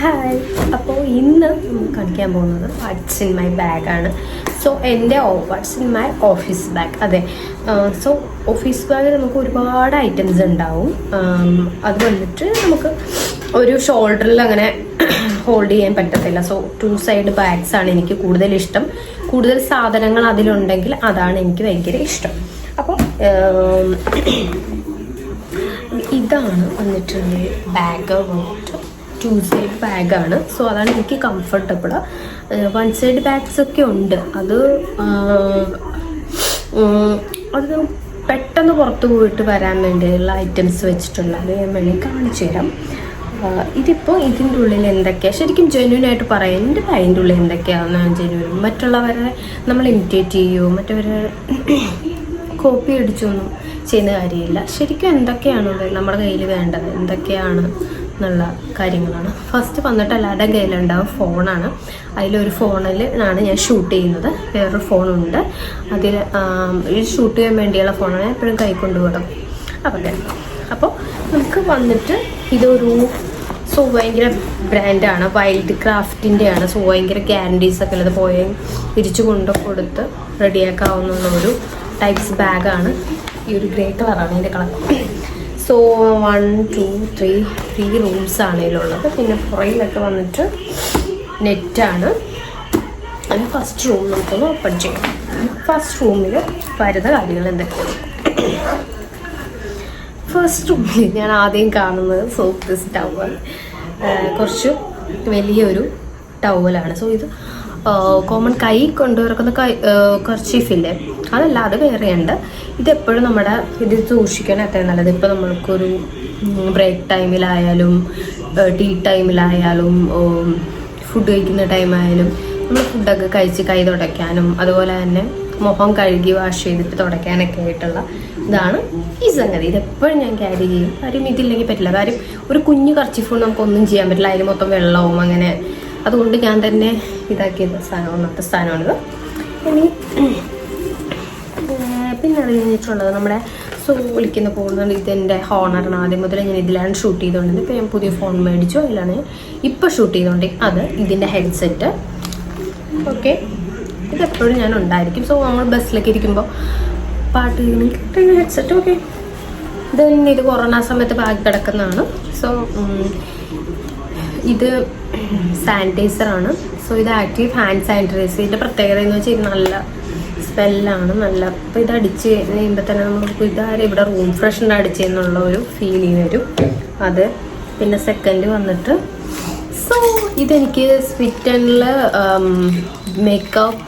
Hi അപ്പോൾ ഇന്ന് നമുക്ക് കാണിക്കാൻ പോകുന്നത് വാട്ട്സ് ഇൻ മൈ ബാഗാണ് സോ എന്റെ what's in my office bag അതെ. സോ ഓഫീസ് ബാഗിൽ നമുക്ക് ഒരുപാട് ഐറ്റംസ് ഉണ്ടാവും. അത് വന്നിട്ട് നമുക്ക് ഒരു ഷോൾഡറിൽ അങ്ങനെ ഹോൾഡ് ചെയ്യാൻ പറ്റത്തില്ല. സോ ടു സൈഡ് ബാഗ്സ് ആണ് എനിക്ക് കൂടുതൽ ഇഷ്ടം. കൂടുതൽ സാധനങ്ങൾ അതിലുണ്ടെങ്കിൽ അതാണ് എനിക്ക് ഭയങ്കര ഇഷ്ടം. അപ്പോൾ ഇതാണ് വന്നിട്ടുള്ള ബാഗ് വന്നിട്ട് ടു സൈഡ് ബാഗാണ് സോ അതാണ് എനിക്ക് കംഫർട്ടബിൾ വൺ സൈഡ് ബാഗ്സ് ഒക്കെ ഉണ്ട്. അത് അത് പെട്ടെന്ന് പുറത്ത് പോയിട്ട് വരാൻ വേണ്ടിയുള്ള ഐറ്റംസ് വെച്ചിട്ടുള്ള അത് ഞാൻ വേണമെങ്കിൽ കാണിച്ചു തരാം. ഇതിപ്പോൾ ഇതിന്റെ ഉള്ളിൽ എന്തൊക്കെയാണ് ശരിക്കും ജെന്യൂൻ ആയിട്ട് പറയാം എന്റെ അതിന്റെ ഉള്ളിൽ എന്തൊക്കെയാണെന്ന് ഞാൻ ജെന്യൂൻ മറ്റുള്ളവരെ നമ്മൾ ഇമിറ്റേറ്റ് ചെയ്യുമോ മറ്റവരെ കോപ്പി അടിച്ചൊന്നും ചെയ്യുന്ന കാര്യമില്ല. ശരിക്കും എന്തൊക്കെയാണ് നമ്മുടെ കയ്യിൽ വേണ്ടത്? എന്തൊക്കെയാണ് എന്നുള്ള കാര്യങ്ങളാണ്. ഫസ്റ്റ് വന്നിട്ട് എല്ലാവരുടെയും കയ്യിലുണ്ടാവും ഫോണാണ്. അതിലൊരു ഫോണിൽ ആണ് ഞാൻ ഷൂട്ട് ചെയ്യുന്നത്. വേറൊരു ഫോണുണ്ട്. അതിൽ ഷൂട്ട് ചെയ്യാൻ വേണ്ടിയുള്ള ഫോണാണ് എപ്പോഴും കൈ വിടും. അപ്പോൾ അപ്പോൾ നമുക്ക് വന്നിട്ട് ഇതൊരു സോ ഭയങ്കര ബ്രാൻഡാണ് വൈൽഡ് ക്രാഫ്റ്റിന്റെ ആണ്. സോ ഭയങ്കര ഗ്യാരണ്ടീസ് ഒക്കെ ഉള്ളത്. പോയി തിരിച്ചു കൊണ്ട് കൊടുത്ത് റെഡിയാക്കാവുന്ന ഒരു ടൈപ്സ് ബാഗാണ് ഈ ഒരു ഗ്രേ കളറാണ് ഇതിന്റെ colour so one two three three rooms ആണ് ഇതിലുള്ളത്. പിന്നെ പുറയിലൊക്കെ വന്നിട്ട് നെറ്റാണ് അത് ഫസ്റ്റ് റൂം നമുക്കൊന്ന് ഓപ്പൺ ചെയ്യാം. ഫസ്റ്റ് റൂമിൽ വരുന്ന കാര്യങ്ങൾ എന്തൊക്കെയാണ്? ഫസ്റ്റ് റൂമിൽ ഞാൻ ആദ്യം കാണുന്നത് സോപ്പ് ടവൽ കുറച്ച് വലിയൊരു ടവലാണ് സോ ഇത് കോമൺ കൈ കൊണ്ടുവരക്കുന്ന കൈ കർച്ചീഫില്ലേ അതല്ല അത് വേറെയുണ്ട്. ഇതെപ്പോഴും നമ്മുടെ ഇത് സൂക്ഷിക്കാൻ അത്രയും നല്ലത്. ഇപ്പോൾ നമ്മൾക്കൊരു ബ്രേക്ക് ടൈമിലായാലും ടീ ടൈമിലായാലും ഫുഡ് കഴിക്കുന്ന ടൈമായാലും നമ്മൾ ഫുഡൊക്കെ കഴിച്ച് കൈ തുടയ്ക്കാനും അതുപോലെ തന്നെ മുഖം കഴുകി വാഷ് ചെയ്തിട്ട് തുടയ്ക്കാനൊക്കെ ആയിട്ടുള്ള ഇതാണ് ഈ സംഗതി. ഇതെപ്പോഴും ഞാൻ ക്യാരി ചെയ്യും. കാര്യം ഇതില്ലെങ്കിൽ പറ്റില്ല. കാര്യം ഒരു കുഞ്ഞു കറച്ചിഫോൺ നമുക്കൊന്നും ചെയ്യാൻ പറ്റില്ല. അതിൽ മൊത്തം വെള്ളവും അങ്ങനെ അതുകൊണ്ട് ഞാൻ തന്നെ ഇതാക്കിയത് സ്ഥാനം ഒന്നാമത്തെ സ്ഥാനമാണിത് ഇനി പിന്നെ അത് കഴിഞ്ഞിട്ടുള്ളത് നമ്മുടെ സോ വിളിക്കുന്ന ഇതെന്റെ ഹോണറാണ് ആദ്യം മുതൽ ഞാൻ ഇതിലാണ് ഷൂട്ട് ചെയ്തുകൊണ്ടിരുന്നത് ഇപ്പോൾ ഞാൻ പുതിയ ഫോൺ മേടിച്ചു. അതിലാണ് ഇപ്പോൾ ഷൂട്ട് ചെയ്തുകൊണ്ട് അത് ഇതിന്റെ ഹെഡ്സെറ്റ്. ഓക്കെ? ഇതെപ്പോഴും ഞാൻ ഉണ്ടായിരിക്കും. സോ നമ്മൾ ബസ്സിലൊക്കെ ഇരിക്കുമ്പോൾ പാട്ട് കേൾക്കുന്ന ഹെഡ്സെറ്റ് ഓക്കെ? ദെൻ ഇത് കൊറോണ സമയത്ത് ബാഗ് കിടക്കുന്നതാണ്. സോ ഇത് സാനിറ്റൈസർ ആണ് സോ ഇത് ആക്റ്റീവ് ഹാൻഡ് സാനിറ്റൈസർ. ഇതിന്റെ പ്രത്യേകത എന്ന് വെച്ചാൽ നല്ല സ്മെല്ലാണ് നല്ല അപ്പോൾ ഇത് അടിച്ച് കഴിയുമ്പോൾ തന്നെ നമുക്ക് ഇതാരും ഇവിടെ റൂം ഫ്രഷ് അടിച്ച് എന്നുള്ള ഒരു ഫീലിംഗ് വരും. അത് പിന്നെ സെക്കൻഡ് വന്നിട്ട് സോ ഇതെനിക്ക് സ്വിറ്റനിൽ മേക്കപ്പ്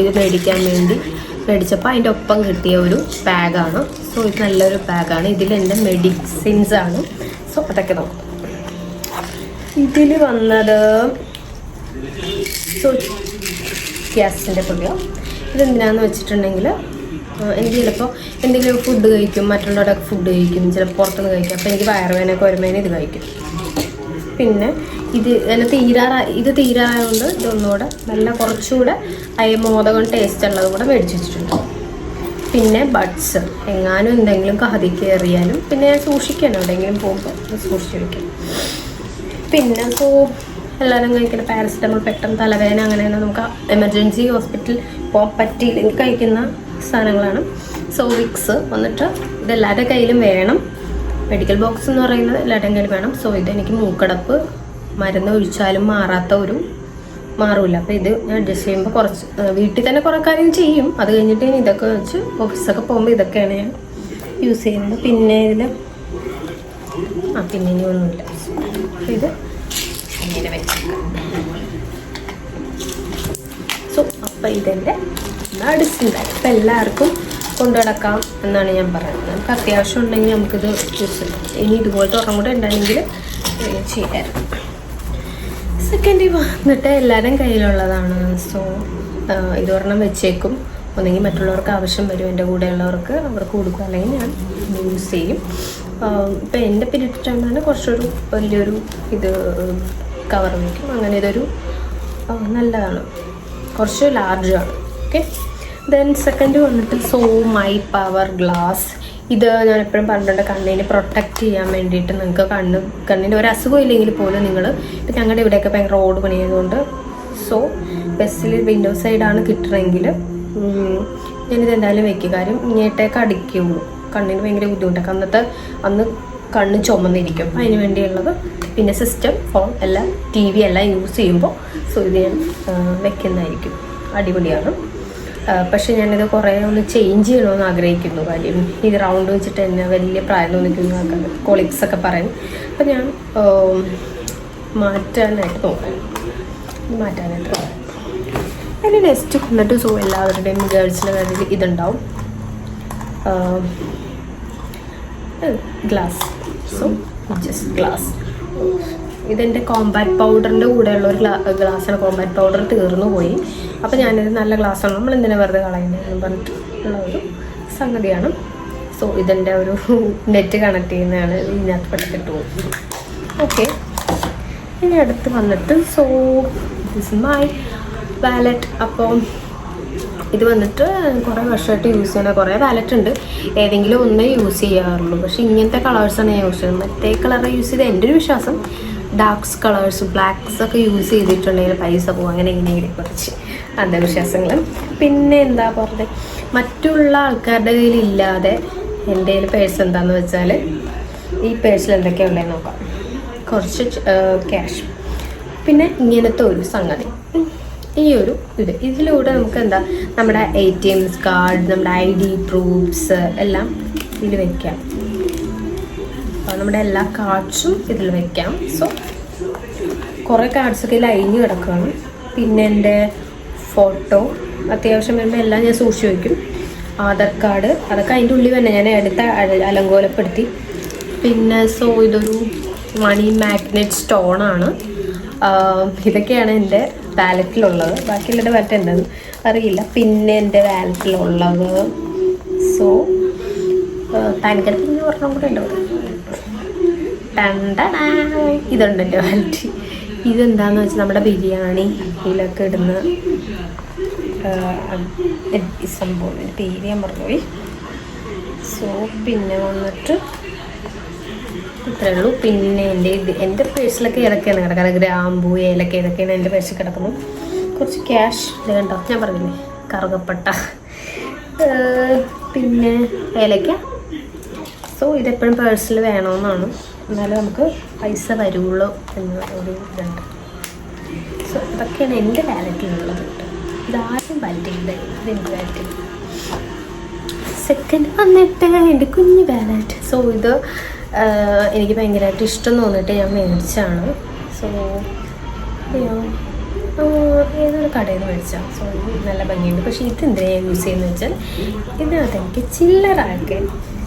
ഇത് മേടിക്കാൻ വേണ്ടി മേടിച്ചപ്പോൾ അതിന്റെ ഒപ്പം കിട്ടിയ ഒരു ബാഗാണ് സോ ഇത് നല്ലൊരു ബാഗാണ് ഇതിൽ എന്റെ മെഡിസിൻസ് ആണ്. സോ അതൊക്കെ നോക്കാം. ഇതിൽ വന്നത് ഗ്യാസിന്റെ പൊടിയോ ഇതെന്തിനാന്ന് വെച്ചിട്ടുണ്ടെങ്കിൽ എനിക്ക് ചിലപ്പോൾ എന്തെങ്കിലും ഫുഡ് കഴിക്കും മറ്റുള്ളവരൊക്കെ ഫുഡ് കഴിക്കും ചിലപ്പോൾ പുറത്തുനിന്ന് കഴിക്കും. അപ്പോൾ എനിക്ക് വയറുവേനൊക്കെ വരുമ്പോൾ ഇത് കഴിക്കും. പിന്നെ ഇത് എന്നെ തീരാറാ ഇത് തീരാറായതുകൊണ്ട് ഇതൊന്നുകൂടെ നല്ല കുറച്ചുകൂടെ അയ മോദകം ടേസ്റ്റ് ഉള്ളത് കൂടെ മേടിച്ച് വെച്ചിട്ടുണ്ട്. പിന്നെ ബഡ്സ് എങ്ങാനും എന്തെങ്കിലും കഹതി കയറിയാലും പിന്നെ ഞാൻ സൂക്ഷിക്കണം. എവിടെയെങ്കിലും പോകുമ്പോൾ സൂക്ഷിച്ച് വെക്കും. പിന്നെ സോ എല്ലാവരും കഴിക്കുന്ന പാരസിറ്റമോൾ പെട്ടെന്ന് തലവേദന അങ്ങനെയാണ് നമുക്ക് എമർജൻസി ഹോസ്പിറ്റലിൽ പോകാൻ പറ്റിയില്ലെങ്കിൽ കഴിക്കുന്ന സാധനങ്ങളാണ്. സോ വിക്സ് വന്നിട്ട് ഇതെല്ലാവരുടെ കയ്യിലും വേണം. മെഡിക്കൽ ബോക്സ് എന്ന് പറയുന്നത് എല്ലാവരുടെയും കയ്യിൽ വേണം. സോ ഇതെനിക്ക് മൂക്കടപ്പ് മരുന്ന് ഒഴിച്ചാലും മാറാത്ത ഒരു മാറില്ല അപ്പോൾ ഇത് ഞാൻ അഡ്ജസ്റ്റ് ചെയ്യുമ്പോൾ കുറച്ച് വീട്ടിൽ തന്നെ കുറേ കാര്യം ചെയ്യും. അത് കഴിഞ്ഞിട്ട് ഞാൻ ഇതൊക്കെ വെച്ച് ഓഫീസൊക്കെ പോകുമ്പോൾ ഇതൊക്കെയാണ് ഞാൻ യൂസ് ചെയ്യുന്നത്. പിന്നെ ഇതിൽ ആ പിന്നെ ഇനി ഒന്നുമില്ല. ഇത് ഇങ്ങനെ വെച്ചേക്കാം. സോ അപ്പം ഇതെന്റെ ബാഗ് ഇപ്പം എല്ലാവർക്കും കൊണ്ടുനടക്കാം എന്നാണ് ഞാൻ പറയുന്നത്. നമുക്ക് അത്യാവശ്യം ഉണ്ടെങ്കിൽ നമുക്കിത് യൂസ് ചെയ്യാം ഇനി ഇതുപോലത്തെ ഒരെണ്ണം കൂടെ ഉണ്ടെങ്കിൽ ചെയ്യാം. സെക്കൻഡ് വന്നിട്ട് എല്ലാവരും കയ്യിലുള്ളതാണ്. സോ ഇതൊരെണ്ണം വെച്ചേക്കും. ഒന്നെങ്കിൽ മറ്റുള്ളവർക്ക് ആവശ്യം വരും. എന്റെ കൂടെയുള്ളവർക്ക് അവർക്ക് കൊടുക്കും. അല്ലെങ്കിൽ ഞാൻ യൂസ് ചെയ്യും. ഇപ്പം എന്റെ പീരീഡ് കുറച്ചൊരു വലിയൊരു ഇത് കവർ വയ്ക്കും. അങ്ങനെ ഇതൊരു നല്ലതാണ്. കുറച്ച് ലാർജാണ് ഓക്കെ ദെൻ സെക്കൻഡ് വന്നിട്ട് സോ മൈ പവർ ഗ്ലാസ് ഇത് ഞാൻ എപ്പോഴും പറഞ്ഞിട്ടുണ്ട് കണ്ണിനെ പ്രൊട്ടക്റ്റ് ചെയ്യാൻ വേണ്ടിയിട്ട് നിങ്ങൾക്ക് കണ്ണ് കണ്ണിന്റെ ഒരു അസുഖം ഇല്ലെങ്കിൽ പോലും നിങ്ങൾ ഇപ്പം ഞങ്ങളുടെ ഇവിടെയൊക്കെ ഭയങ്കര റോഡ് പണിയതുകൊണ്ട് സോ ബസ്സിൽ വിൻഡോ സൈഡാണ് കിട്ടണമെങ്കിൽ ഞാനിത് എന്തായാലും കാര്യം ഇങ്ങോട്ടേക്ക് അടിക്കുള്ളൂ. കണ്ണിന് ഭയങ്കര ബുദ്ധിമുട്ടൊക്കെ അന്നത്തെ അന്ന് കണ്ണ് ചുമന്നിരിക്കും. അതിന് വേണ്ടിയുള്ളത് പിന്നെ സിസ്റ്റം ഫോൺ എല്ലാം ടി വി എല്ലാം യൂസ് ചെയ്യുമ്പോൾ സോ ഇത് ഞാൻ വെക്കുന്നതായിരിക്കും. അടിപൊളിയാണ്. പക്ഷേ ഞാനിത് കുറേ ഒന്ന് ചേഞ്ച് ചെയ്യണമെന്ന് ആഗ്രഹിക്കുന്നു. കാര്യം ഇത് റൗണ്ട് വെച്ചിട്ട് തന്നെ വലിയ പ്രായം തോന്നിക്കുന്ന കോളിക്സ് ഒക്കെ പറയും. അപ്പം ഞാൻ മാറ്റാനായിട്ട് നോക്കാം. ഇത് മാറ്റാനായിട്ട് അതിന് നെക്സ്റ്റ് വന്നിട്ട് സോ എല്ലാവരുടെയും ഗേൾസിന്റെ കാര്യത്തിൽ ഇതുണ്ടാവും. ഗ്ലാസ് സോ ജസ്റ്റ് ഗ്ലാസ് ഇതെന്റെ കോമ്പാക്ട് പൗഡറിന്റെ കൂടെയുള്ള ഒരു ഗ്ലാ ഗ്ലാസ്സാണ് കോമ്പാക്ട് പൗഡർ തീർന്നു പോയി. അപ്പോൾ ഞാനിത് നല്ല ഗ്ലാസ്സാണ് നമ്മൾ എന്തിനാ വെറുതെ കളയുന്നതെന്ന് പറഞ്ഞിട്ട് ഉള്ള ഒരു സംഗതിയാണ്. സോ ഇതെന്റെ ഒരു നെറ്റ് കണക്ട് ചെയ്യുന്നതാണ്. ഇതിനകത്ത് പെട്ടിട്ട് പോകും ഓക്കെ ഇനി അടുത്ത് വന്നിട്ട് സോ ദിസ് മൈ വാലറ്റ് അപ്പോൾ ഇത് വന്നിട്ട് കുറേ വർഷമായിട്ട് യൂസ് ചെയ്യുന്ന കുറേ വാലറ്റ് ഉണ്ട്. ഏതെങ്കിലും ഒന്നേ യൂസ് ചെയ്യാറുള്ളൂ. പക്ഷേ ഇങ്ങനത്തെ കളേഴ്സാണ് ഞാൻ യൂസ് ചെയ്യുന്നത്. മറ്റേ കളർ യൂസ് ചെയ്ത് എന്റെ ഒരു വിശ്വാസം ഡാർക്സ് കളേഴ്സ് ബ്ലാക്സ് ഒക്കെ യൂസ് ചെയ്തിട്ടുണ്ടെങ്കിൽ പൈസ പോകും. അങ്ങനെ ഇങ്ങനെ കുറച്ച് അന്ധവിശ്വാസങ്ങൾ പിന്നെ എന്താ പറയുക മറ്റുള്ള ആൾക്കാരുടെ കയ്യിൽ ഇല്ലാതെ എന്റെ കയ്യിൽ പേഴ്സ് എന്താണെന്ന് വെച്ചാൽ ഈ പേഴ്സിൽ എന്തൊക്കെയാണ് ഉള്ളതെന്ന് നോക്കാം. കുറച്ച് ക്യാഷ് പിന്നെ ഇങ്ങനത്തെ ഒരു സംഗതി. ഈ ഒരു ഇത്. ഇതിലൂടെ നമുക്ക് എന്താ നമ്മുടെ എ ടി എംസ് കാർഡ് നമ്മുടെ ഐ ഡി പ്രൂഫ്സ് എല്ലാം ഇതിൽ വെക്കാം. അപ്പോൾ നമ്മുടെ എല്ലാ കാർഡ്സും ഇതിൽ വെക്കാം. സോ കുറേ കാർഡ്സൊക്കെ ഇതിൽ അഴിഞ്ഞു കിടക്കുകയാണ് പിന്നെ എന്റെ ഫോട്ടോ അത്യാവശ്യം വരുമ്പോൾ എല്ലാം ഞാൻ സൂക്ഷിച്ച് വയ്ക്കും ആധാർ കാർഡ് അതൊക്കെ അതിന്റെ ഉള്ളിൽ തന്നെ ഞാൻ എടുത്ത അലങ്കോലപ്പെടുത്തി. പിന്നെ സോ ഇതൊരു മണി മാഗ്നറ്റ് സ്റ്റോണാണ് ഇതൊക്കെയാണ് എന്റെ വാലറ്റിലുള്ളത്. ബാക്കിയുള്ളവരുടെ വാലറ്റ് എന്താണെന്ന് അറിയില്ല. പിന്നെ എന്റെ വാലറ്റിലുള്ളത്. സോ പിന്നെ ഒരെണ്ണം കൂടെ ഉണ്ട് ടണ്ടടാ. ഇതുണ്ട് എന്റെ വാലറ്റ്. ഇതെന്താന്ന് വെച്ചാൽ നമ്മുടെ ബിരിയാണി ഇതിലൊക്കെ ഇടുന്ന സംഭവം. പേര് ഞാൻ പറഞ്ഞുപോയി സോ പിന്നെ വന്നിട്ട് ഇത്രേ ഉള്ളൂ പിന്നെ എന്റെ എന്റെ പേഴ്സിലൊക്കെ ഏതൊക്കെയാണ് കിടക്കുന്നത്? ഗ്രാമ്പു ഏലക്ക ഇതൊക്കെയാണ് എന്റെ പേഴ്സിൽ കിടക്കുന്നു കുറച്ച് ക്യാഷ് ഇത് കണ്ടോ? ഞാൻ പറഞ്ഞില്ലേ? കറുകപ്പെട്ട. പിന്നെ ഏലക്ക. സോ ഇതെപ്പോഴും പേഴ്സിൽ വേണമെന്നാണ്. എന്നാലും നമുക്ക് പൈസ വരുള്ളൂ എന്ന ഒരു ഇതുണ്ട്. സോ ഇതൊക്കെയാണ് എന്റെ വാലറ്റിലുള്ളത് ഇതാരും വാലറ്റിന്റെ ഇതെന്റെ വാലറ്റിൽ സെക്കൻഡ് വന്നിട്ട് എന്റെ കുഞ്ഞ് വാലറ്റ് സോ ഇത് എനിക്ക് ഭയങ്കരമായിട്ട് ഇഷ്ടം തോന്നിയിട്ട് ഞാൻ മേടിച്ചാണ്. സോ ഏതൊരു കടയിൽ നിന്ന് മേടിച്ചാൽ സോ നല്ല ഭംഗിയുണ്ട്. പക്ഷേ ഇത് എന്തിനാ ഞാൻ യൂസ് ചെയ്യുന്നത് വെച്ചാൽ ഇതിനകത്ത് എനിക്ക് ചില്ലറാക്കെ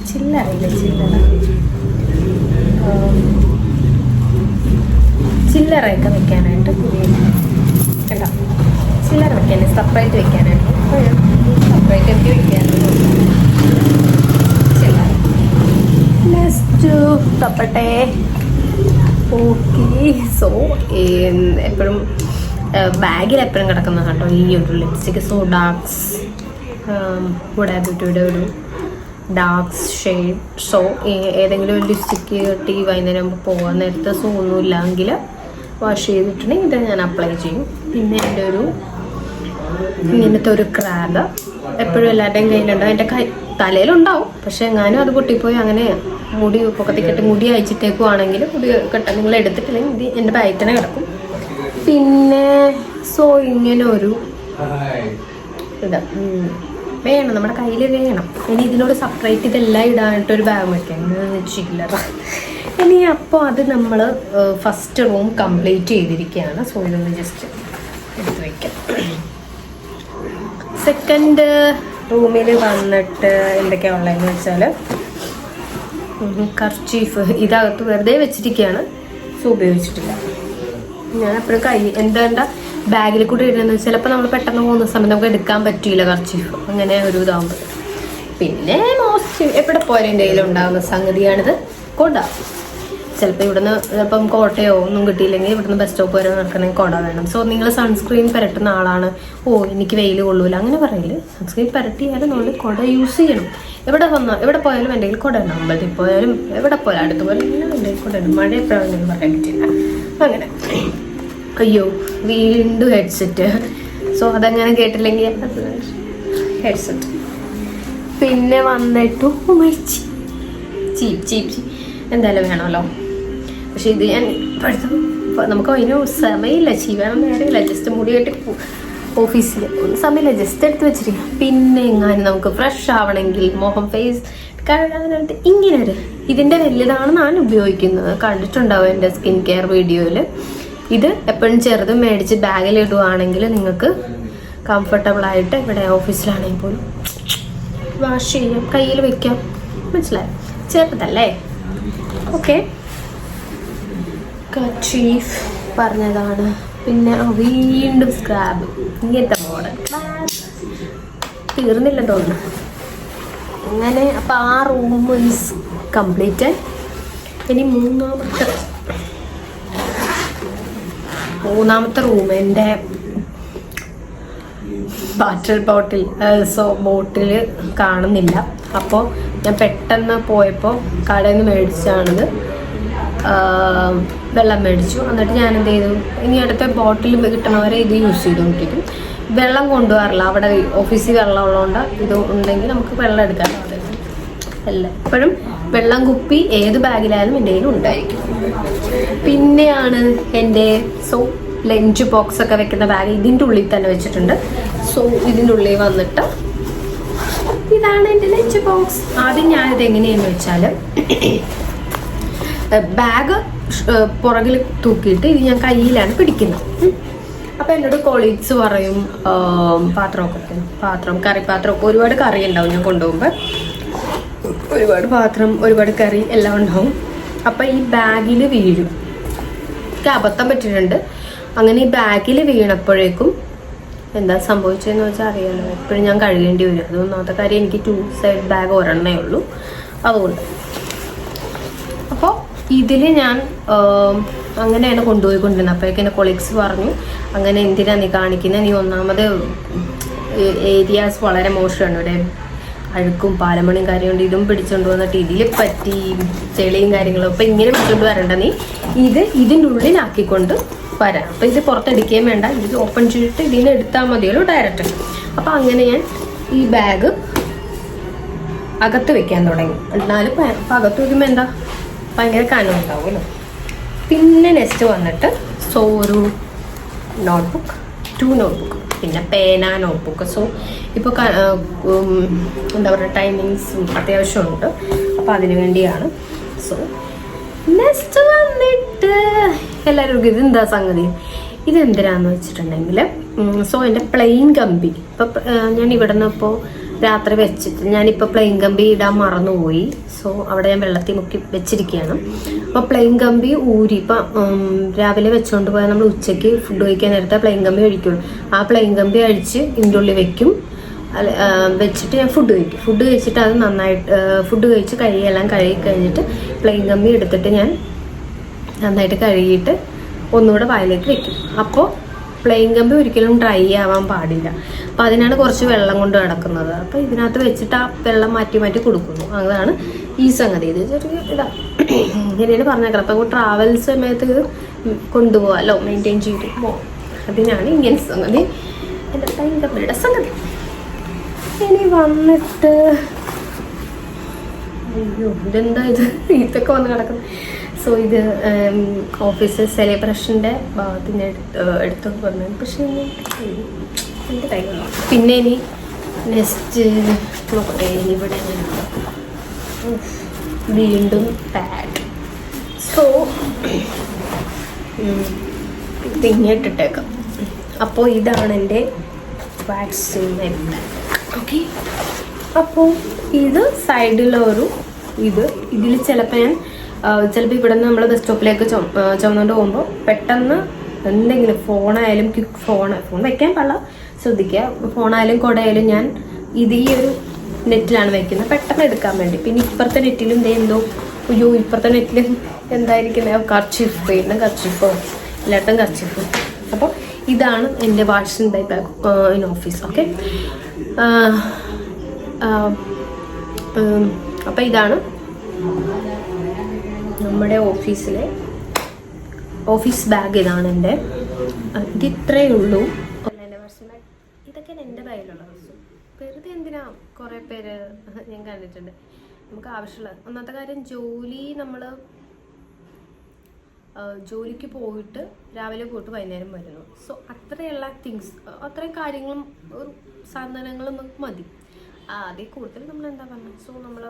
ചില്ലറയില്ല ചില്ലറ ചില്ലറയൊക്കെ വെക്കാനായിട്ട് കേട്ടോ ചില്ലറ വെക്കാൻ സെപ്പറേറ്റ് വെക്കാനായിട്ട്. സെപ്പറേറ്റ് എനിക്ക് വെക്കാനായിട്ട് നെക്സ്റ്റ് തപ്പട്ടെ ഓക്കെ സോ എപ്പോഴും ബാഗിൽ എപ്പോഴും കിടക്കുന്ന കേട്ടോ ഈ ഒരു ലിപ്സ്റ്റിക് സോ ഡാർക്സ് ബ്യൂട്ടിയുടെ ഒരു ഡാർക്സ് ഷെയ്ഡ് സോ ഏതെങ്കിലും ഒരു ലിപ്സ്റ്റിക്ക് കിട്ടി വൈകുന്നേരം ആകുമ്പോൾ പോകാൻ നേരത്തെ സോ ഒന്നുമില്ലെങ്കിൽ വാഷ് ചെയ്തിട്ടുണ്ടെങ്കിൽ ഇത് ഞാൻ അപ്ലൈ ചെയ്യും. പിന്നെ എന്റെ ഒരു ഇങ്ങനത്തെ ഒരു ക്രാബ് എപ്പോഴും എല്ലാവരുടെയും കയ്യിലുണ്ടാവും എന്റെ കൈ തലയിലുണ്ടാവും. പക്ഷെ എങ്ങാനും അത് പൊട്ടിപ്പോയി അങ്ങനെ മുടി പൊക്കത്തി കെട്ടി മുടി അയച്ചിട്ടേക്കുവാണെങ്കിൽ മുടി കെട്ട നിങ്ങൾ എടുത്തിട്ടില്ലെങ്കിൽ ഇത് എന്റെ ബാഗിൽ തന്നെ കിടക്കും. പിന്നെ സോ ഇങ്ങനെ ഒരു ഇതാ വേണം. നമ്മുടെ കയ്യിൽ വേണം. ഇനി ഇതിനോട് സെപ്പറേറ്റ് ഇതെല്ലാം ഇടാനായിട്ട് ഒരു ബാഗ് വെക്കാം. ചില്ലറ. ഇനി അപ്പോൾ അത് നമ്മൾ ഫസ്റ്റ് റൂം കംപ്ലീറ്റ് ചെയ്തിരിക്കുകയാണ്. സോ ഇതൊന്ന് ജസ്റ്റ് എടുത്ത് വയ്ക്കാം സെക്കൻഡ് റൂമിൽ വന്നിട്ട് എന്തൊക്കെയാണ് ഉള്ളതെന്ന് വെച്ചാൽ കർച്ചീഫ് ഇതകത്ത് വെറുതെ വെച്ചിരിക്കുകയാണ് സോ ഉപയോഗിച്ചിട്ടില്ല. ഞാൻ എപ്പോഴും കൈ എന്താ ബാഗിൽ കൂടി ഇടുന്നത് ചിലപ്പോൾ നമ്മൾ പെട്ടെന്ന് പോകുന്ന സമയത്ത് നമുക്ക് എടുക്കാൻ പറ്റില്ല കർച്ചീഫ് അങ്ങനെ ഒരു ഇതാകുമ്പോൾ പിന്നെ മോസ്റ്റ് എവിടെ പോയാലും എന്റെ കയ്യിലുണ്ടാകുന്ന സംഗതിയാണിത്. കൊണ്ടാ. ചിലപ്പോൾ ഇവിടുന്ന് ഇപ്പം കോട്ടയോ ഒന്നും കിട്ടിയില്ലെങ്കിൽ ഇവിടുന്ന് ബസ് സ്റ്റോപ്പ് വരെ നടക്കണമെങ്കിൽ കോട വേണം. സോ നിങ്ങൾ സൺസ്ക്രീൻ പുരട്ടുന്ന ആളാണ്. ഓ എനിക്ക് വെയിൽ കൊള്ളൂല. അങ്ങനെ പറയില്ല? സൺസ്ക്രീൻ പുരട്ടിയാലും നമ്മൾ കുട യൂസ് ചെയ്യണം. എവിടെ വന്നാൽ എവിടെ പോയാലും എന്റെ കയ്യിൽ കുട ഉണ്ടാവും അമ്പലത്തിൽ പോയാലും എവിടെ പോയാലും അടുത്ത് പോയാലും എന്റെ കയ്യിൽ കുട ഉണ്ട് മഴ എപ്പോഴാണെന്ന് പറയാൻ പറ്റില്ല. അങ്ങനെ. അയ്യോ വീണ്ടും ഹെഡ്സെറ്റ് സോ അതങ്ങനെ കേട്ടില്ലെങ്കിൽ ഹെഡ്സെറ്റ് പിന്നെ വന്നിട്ടു ചീപ്പ് ചീപ്പ് ചീപ്പ്. എന്തായാലും വേണമല്ലോ. പക്ഷെ ഇത് ഞാൻ ഇപ്പോഴത്തെ നമുക്ക് അതിന് സമയമില്ല. ചെയ്യാനൊന്നും നേരമില്ല ജസ്റ്റ് മുടി കെട്ടി ഓഫീസിൽ ഒന്നും സമയമില്ല. ജസ്റ്റ് എടുത്ത് വെച്ചിരിക്കാം പിന്നെ എങ്ങാനും നമുക്ക് ഫ്രഷ് ആവണമെങ്കിൽ മോഹം ഫേസ് കഴുകാനായിട്ട് ഇങ്ങനെ ഒരു ഇതിന്റെ വലുതാണെന്നാണ് ഉപയോഗിക്കുന്നത്. കണ്ടിട്ടുണ്ടാവും എന്റെ സ്കിൻ കെയർ വീഡിയോയിൽ ഇത് എപ്പോഴും ചെറുതും മേടിച്ച് ബാഗിൽ ഇടുവാണെങ്കിൽ നിങ്ങൾക്ക് കംഫർട്ടബിൾ ആയിട്ട് ഇവിടെ ഓഫീസിലാണെങ്കിൽ പോലും വാഷ് ചെയ്യാം. കയ്യിൽ വെക്കാം. മനസ്സിലായോ? ചെറുതല്ലേ? ഓക്കെ കച്ചീഫ് പറഞ്ഞതാണ്. പിന്നെ വീണ്ടും സ്ക്രാബ് ഇങ്ങനത്തെ മോഡൽ. തീർന്നില്ല തോന്നുന്നു. അങ്ങനെ അപ്പോൾ ആ റൂം ഈസ് കംപ്ലീറ്റ് ഇനി മൂന്നാമത്തെ മൂന്നാമത്തെ റൂം എന്റെ വാട്ടർ ബോട്ടിൽ സോ ബോട്ടിൽ കാണുന്നില്ല. അപ്പോൾ ഞാൻ പെട്ടെന്ന് പോയപ്പോൾ കടയിൽ നിന്ന് മേടിച്ചാണിത് വെള്ളം മേടിച്ചു. എന്നിട്ട് ഞാൻ എന്ത് ചെയ്തു? ഇനി അടുത്ത ബോട്ടിൽ കിട്ടണവരെ ഇത് യൂസ് ചെയ്തുകൊണ്ടിരിക്കും വെള്ളം കൊണ്ടുപോകാറില്ല അവിടെ ഓഫീസിൽ വെള്ളം ഉള്ളതുകൊണ്ട് ഇത് ഉണ്ടെങ്കിൽ നമുക്ക് വെള്ളം എടുക്കാൻ അല്ല എപ്പോഴും വെള്ളം കുപ്പി ഏത് ബാഗിലായാലും എന്റെ കയ്യിൽ ഉണ്ടായിരിക്കും. പിന്നെയാണ് എന്റെ സോ ലഞ്ച് ബോക്സ് ഒക്കെ വെക്കുന്ന ബാഗ് ഇതിന്റെ ഉള്ളിൽ തന്നെ വെച്ചിട്ടുണ്ട്. സോ ഇതിന്റെ ഉള്ളിൽ വന്നിട്ട് ഇതാണ് എന്റെ ലഞ്ച് ബോക്സ് ആദ്യം ഞാനിത് എങ്ങനെയാണെന്ന് വെച്ചാൽ ബാഗ് പുറകിൽ തൂക്കിയിട്ട് ഇത് ഞാൻ കയ്യിലാണ് പിടിക്കുന്നത്. അപ്പൊ എന്നോട് കൊളീഗ്സ് പറയും പാത്രമൊക്കെ പാത്രം പാത്രം ഒക്കെ ഒരുപാട് കറി ഉണ്ടാവും ഞാൻ കൊണ്ടുപോകുമ്പോൾ ഒരുപാട് പാത്രം ഒരുപാട് കറി എല്ലാം ഉണ്ടാവും. അപ്പൊ ഈ ബാഗിൽ വീഴും. എനിക്ക് അബദ്ധം പറ്റിയിട്ടുണ്ട്. അങ്ങനെ ഈ ബാഗിൽ വീണപ്പോഴേക്കും എന്താ സംഭവിച്ചതെന്ന് വെച്ചാൽ അറിയാലോ എപ്പോഴും ഞാൻ കഴുകേണ്ടി വരും. അതൊന്നാമത്തെ കാര്യം എനിക്ക് ടു സൈഡ് ബാഗ് ഒരെണ്ണേ ഉള്ളൂ. അതുകൊണ്ട് ഇതിൽ ഞാൻ അങ്ങനെയാണ് കൊണ്ടുപോയിക്കൊണ്ടിരുന്നത്. അപ്പോഴേക്കും എന്റെ കൊളീഗ്സ് പറഞ്ഞു അങ്ങനെ എന്തിനാണ് നീ കാണിക്കുന്നത് നീ ഒന്നാമത് ഏരിയാസ് വളരെ മോശമാണ്. ഇവിടെ അഴുക്കും പാലമണിയും കാര്യമുണ്ട്. ഇതും പിടിച്ചോണ്ട് വന്നിട്ട് ഇതിൽ പറ്റി ചെളിയും കാര്യങ്ങളും അപ്പം ഇങ്ങനെ പിടിച്ചോണ്ട് വരണ്ട നീ. ഇത് ഇതിന്റെ ഉള്ളിലാക്കിക്കൊണ്ട് വരാം. അപ്പം ഇത് പുറത്തെടുക്കുകയും വേണ്ട. ഇത് ഓപ്പൺ ചെയ്തിട്ട് ഇതിന് എടുത്താൽ മതിയല്ലോ ഡയറക്റ്റ് അപ്പം അങ്ങനെ ഞാൻ ഈ ബാഗ് അകത്ത് വെക്കാൻ തുടങ്ങി. എന്നാലും അപ്പൊ അകത്ത് വെക്കുമ്പോൾ എന്താ? ഭയങ്കര കനം ഉണ്ടാവുമല്ലോ പിന്നെ നെക്സ്റ്റ് വന്നിട്ട് സോ ഒരു നോട്ട്ബുക്ക് ടു നോട്ട്ബുക്ക് പിന്നെ പേന നോട്ട്ബുക്ക് സോ ഇപ്പോൾ എന്താ പറയുക ടൈമിങ്സും അത്യാവശ്യമുണ്ട്. അപ്പോൾ അതിനു വേണ്ടിയാണ്. സോ നെക്സ്റ്റ് വന്നിട്ട് എല്ലാവർക്കും ഇതെന്താ സംഗതി? ഇതെന്തിനാന്ന് വെച്ചിട്ടുണ്ടെങ്കിൽ സോ എന്റെ പ്ലെയിൻ കമ്പി. ഇപ്പം ഞാൻ ഇവിടെ നിന്ന് ഇപ്പോൾ രാത്രി വെച്ചിട്ട് ഞാനിപ്പോൾ പ്ലെയിൻ കമ്പി ഇടാൻ മറന്നുപോയി. സോ അവിടെ ഞാൻ വെള്ളത്തിൽ മുക്കി വെച്ചിരിക്കുകയാണ്. അപ്പോൾ പ്ലെയിൻ കമ്പി ഊരി ഇപ്പം രാവിലെ വെച്ചുകൊണ്ട് പോയാൽ നമ്മൾ ഉച്ചയ്ക്ക് ഫുഡ് കഴിക്കാൻ നേരത്തെ പ്ലെയിൻ കമ്പി കഴിക്കുള്ളൂ. ആ പ്ലെയിൻ കമ്പി അഴിച്ച് ഇതിന്റെ ഉള്ളിൽ വെക്കും. വെച്ചിട്ട് ഞാൻ ഫുഡ് കഴിക്കും. ഫുഡ് കഴിച്ചിട്ട് അത് നന്നായിട്ട് ഫുഡ് കഴിച്ച് കഴുകിയെല്ലാം കഴുകി കഴിഞ്ഞിട്ട് പ്ലെയിൻ കമ്പി എടുത്തിട്ട് ഞാൻ നന്നായിട്ട് കഴുകിയിട്ട് ഒന്നുകൂടെ വായിലേക്ക് വെക്കും. അപ്പോൾ പ്ലെയിൻ കമ്പി ഒരിക്കലും ഡ്രൈ ആവാൻ പാടില്ല. അപ്പം അതിനാണ് കുറച്ച് വെള്ളം കൊണ്ട് കിടക്കുന്നത് അപ്പം ഇതിനകത്ത് വെച്ചിട്ട് ആ വെള്ളം മാറ്റി മാറ്റി കൊടുക്കുന്നു. അതാണ് ഈ സംഗതി. ഇത് ചെറിയ ഇതാ. ഇങ്ങനെയാണ് പറഞ്ഞേക്കണം അപ്പോൾ ട്രാവൽ സമയത്ത് ഇത് കൊണ്ടുപോകാമല്ലോ മെയിന്റെയിൻ ചെയ്ത് പോകാം അതിനാണ് ഇങ്ങനെ സംഗതി. എന്റെ പ്ലെയിൻ കമ്പിയുടെ സംഗതി. ഇനി വന്നിട്ട് അയ്യോ ഇതെന്താ ഇത്? ഇതൊക്കെ വന്ന് കിടക്കുന്നു. സോ ഇത് ഓഫീസ് സെലിബ്രേഷന്റെ ഭാഗത്തിന് എടുത്തോണ്ട് വന്നത് പക്ഷേ എന്റെ കയ്യിലുള്ള പിന്നെ ഇനി നെക്സ്റ്റ് നോക്കട്ടെ ഇവിടെ വീണ്ടും പാഡ് സോ ഇത് ഇങ്ങോട്ടിട്ടേക്കാം. അപ്പോൾ ഇതാണ് എന്റെ വാക്സിൻ ഓക്കെ അപ്പോൾ ഇത് സൈഡിലൊരു ഇത് ഇതിൽ ചിലപ്പോൾ ഞാൻ ചിലപ്പോൾ ഇവിടെ നിന്ന് നമ്മൾ ബസ് സ്റ്റോപ്പിലേക്ക് ചുമന്നുകൊണ്ട് പോകുമ്പോൾ പെട്ടെന്ന് എന്തെങ്കിലും ഫോണായാലും ക്വിക്ക് ഫോൺ ഫോൺ വെക്കാൻ പാടില്ല. ശ്രദ്ധിക്കുക. ഫോണായാലും കുടയായാലും ഞാൻ ഇത് ഈ ഒരു നെറ്റിലാണ് വയ്ക്കുന്നത് പെട്ടെന്ന് എടുക്കാൻ വേണ്ടി. പിന്നെ ഇപ്പുറത്തെ നെറ്റിലും ഇതേ എന്തോ അയ്യോ ഇപ്പുറത്തെ നെറ്റിലും എന്തായിരിക്കുന്നത് കർച്ചിഫ് പിന്നെ കർച്ചിഫോ? എല്ലായിടത്തും കർച്ചിഫ്. അപ്പോൾ ഇതാണ് എന്റെ what's in my bag in office. Okay? അപ്പോൾ ഇതാണ് നമ്മുടെ ഓഫീസിലെ ഓഫീസ് ബാഗ് ഇതാണ് എന്റെ. ഇതിത്രേ ഉള്ളൂ. എന്റെ ഇതൊക്കെയാണ് എന്റെ കയ്യിലുള്ള വെറുതെ എന്തിനാ കുറേ പേര് ഞാൻ കണ്ടിട്ടുണ്ട്. നമുക്ക് ആവശ്യമുള്ള ഒന്നാമത്തെ കാര്യം ജോലി നമ്മൾ ജോലിക്ക് പോയിട്ട് രാവിലെ പോയിട്ട് വൈകുന്നേരം വരുന്നു സോ അത്രയുള്ള തിങ്സ് അത്രയും കാര്യങ്ങളും ഒരു സാധനങ്ങളും നമുക്ക് മതി. അതിൽ കൂടുതൽ നമ്മൾ എന്താ പറഞ്ഞത് സോ നമ്മൾ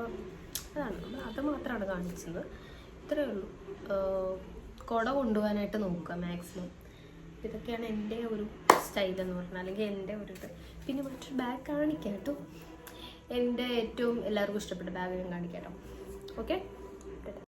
അതാണ്. നമ്മൾ അത് മാത്രമാണ് കാണിച്ചത്. ഇത്രയേ ഉള്ളൂ. കുട കൊണ്ടുപോകാനായിട്ട് നോക്കുക മാക്സിമം ഇതൊക്കെയാണ് എന്റെ ഒരു സ്റ്റൈൽ എന്ന് പറഞ്ഞാൽ അല്ലെങ്കിൽ എന്റെ ഒരു ഇത്. പിന്നെ മറ്റൊരു ബാഗ് കാണിക്കാം കേട്ടോ. എന്റെ ഏറ്റവും എല്ലാവർക്കും ഇഷ്ടപ്പെട്ട ബാഗ് ഞാൻ കാണിക്കാം കേട്ടോ. ഓക്കെ